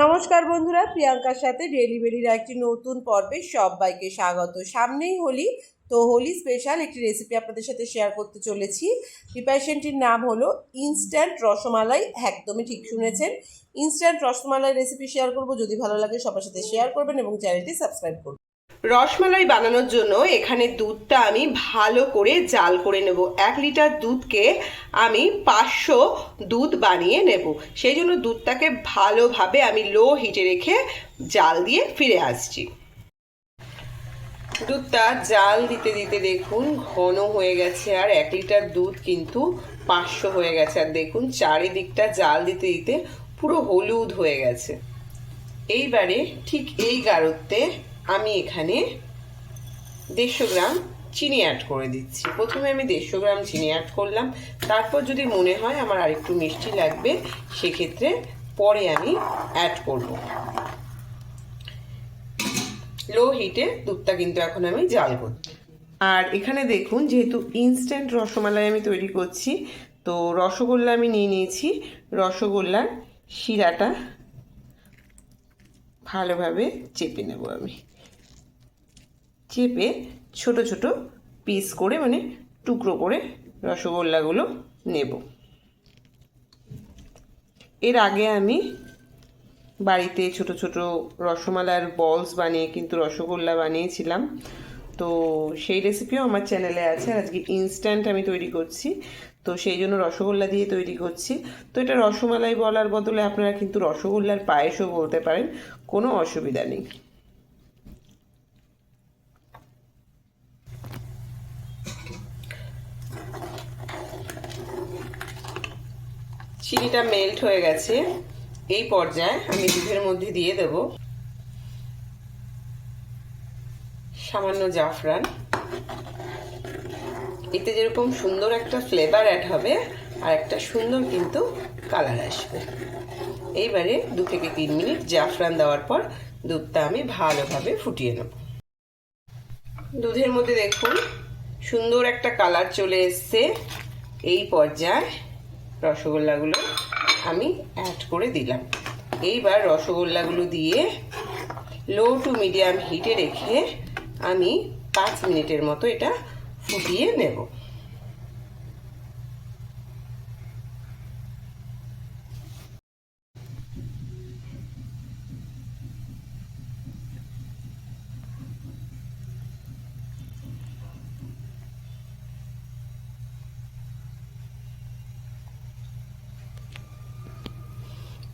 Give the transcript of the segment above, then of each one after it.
নমস্কার বন্ধুরা, প্রিয়াঙ্কার সাথে ডেলিভারির একটি নতুন পর্বে সবাইকে স্বাগত। সামনেই হোলি, তো হোলি স্পেশাল একটি রেসিপি আপনাদের সাথে শেয়ার করতে চলেছি। প্রিপারেশনটির নাম হলো ইনস্ট্যান্ট রসমালাই, একদমই ঠিক শুনেছেন। ইনস্ট্যান্ট রসমালাই রেসিপি শেয়ার করব, যদি ভালো লাগে সবার সাথে শেয়ার করবেন এবং চ্যানেলটি সাবস্ক্রাইব করবেন। রসমালাই বানানোর জন্য এখানে দুধটা আমি ভালো করে জাল করে নেব। এক লিটার দুধকে আমি পাঁচশো দুধ বানিয়ে নেব। সেই জন্য দুধটাকে ভালোভাবে আমি লো হিটে রেখে জাল দিয়ে ফিরে আসছি। দুধটা জাল দিতে দিতে দেখুন ঘন হয়ে গেছে আর এক লিটার দুধ কিন্তু পাঁচশো হয়ে গেছে। আর দেখুন চারিদিকটা জাল দিতে দিতে পুরো হলুদ হয়ে গেছে। এইবারে ঠিক এই গাঢ়ত্বে আমি এখানে দেড়শো গ্রাম চিনি অ্যাড করে দিচ্ছি। প্রথমে আমি দেড়শো গ্রাম চিনি অ্যাড করলাম। তারপর যদি মনে হয় আমার আরেকটু মিষ্টি লাগবে, সেক্ষেত্রে পরে আমি অ্যাড করব। লো হিটে দুধটা কিন্তু এখন আমি জাল করছি। আর এখানে দেখুন, যেহেতু ইনস্ট্যান্ট রসমালাই আমি তৈরি করছি, তো রসগোল্লা আমি নিয়ে নিয়েছি। রসগোল্লার শিরাটা ভালোভাবে চেপে নেব আমি। চেপে ছোট ছোট পিস করে মানে টুকরো করে রসগোল্লাগুলো নেব। এর আগে আমি বাড়িতে ছোট ছোট রসমালার বলস বানিয়ে কিন্তু রসগোল্লা বানিয়েছিলাম। তো সেই রেসিপিও আমার চ্যানেলে আছে আর আজকে ইনস্ট্যান্ট আমি তৈরি করছি। তো সেই জন্য রসগোল্লা দিয়ে তৈরি করছি। তো এটা রসমালাই বলার বদলে আপনারা কিন্তু রসগোল্লার পায়েসও বলতে পারেন, কোনো অসুবিধা নেই। চিনিটা মেল্ট হয়ে গেছে। এই পর্যায়ে আমি দুধের মধ্যে দিয়ে দেব সামান্য জাফরান। এতে যেরকম সুন্দর একটা ফ্লেভার অ্যাড হবে আর একটা সুন্দর কিন্তু কালার আসবে। এইবারে দু থেকে তিন মিনিট জাফরান দেওয়ার পর দুধটা আমি ভালোভাবে ফুটিয়ে নেব। দুধের মধ্যে দেখুন, সুন্দর একটা কালার চলে এসছে। এই পর্যায়ে রসগোল্লাগুলো আমি অ্যাড করে দিলাম। এইবার রসগোল্লাগুলো দিয়ে লো টু মিডিয়াম হিটে রেখে আমি পাঁচ মিনিটের মতো এটা ফুটিয়ে নেব।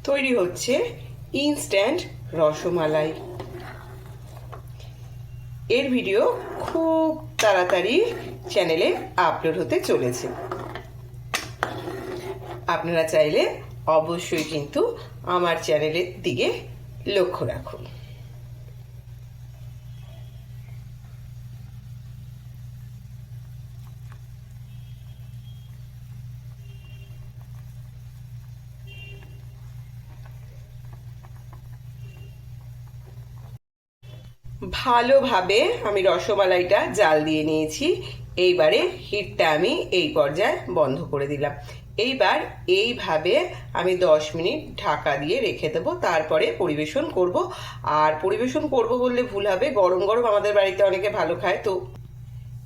তৈরি হচ্ছে ইনস্ট্যান্ট রসমালাই। এর ভিডিও খুব তাড়াতাড়ি চ্যানেলে আপলোড হতে চলেছে। আপনারা চাইলে অবশ্যই কিন্তু আমার চ্যানেলের দিকে লক্ষ্য রাখুন। ভালোভাবে আমি রসমালাইটা জাল দিয়ে নিয়েছি। এইবারে হিটটা আমি এই পর্যায়ে বন্ধ করে দিলাম। এইবার এইভাবে আমি দশ মিনিট ঢাকা দিয়ে রেখে দেব। তারপরে পরিবেশন করব। আর পরিবেশন করব বললে ভুল হবে। গরম গরম আমাদের বাড়িতে অনেকে ভালো খায়, তো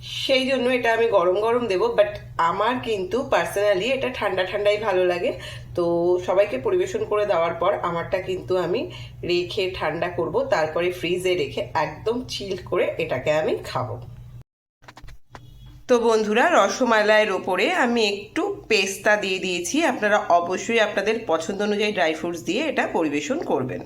সেই জন্য এটা আমি গরম গরম দেব বাট আমার কিন্তু পার্সোনালি এটা ঠান্ডা ঠান্ডাই ভালো লাগে। তো সবাইকে পরিবেশন করে দেওয়ার পর আমারটা কিন্তু আমি রেখে ঠান্ডা করব, তারপরে ফ্রিজে রেখে একদম চিল করে এটাকে আমি খাব। তো বন্ধুরা, রসমালাইয়ের ওপরে আমি একটু পেস্তা দিয়ে দিয়েছি। আপনারা অবশ্যই আপনাদের পছন্দ অনুযায়ী ড্রাই ফ্রুটস দিয়ে এটা পরিবেশন করবেন।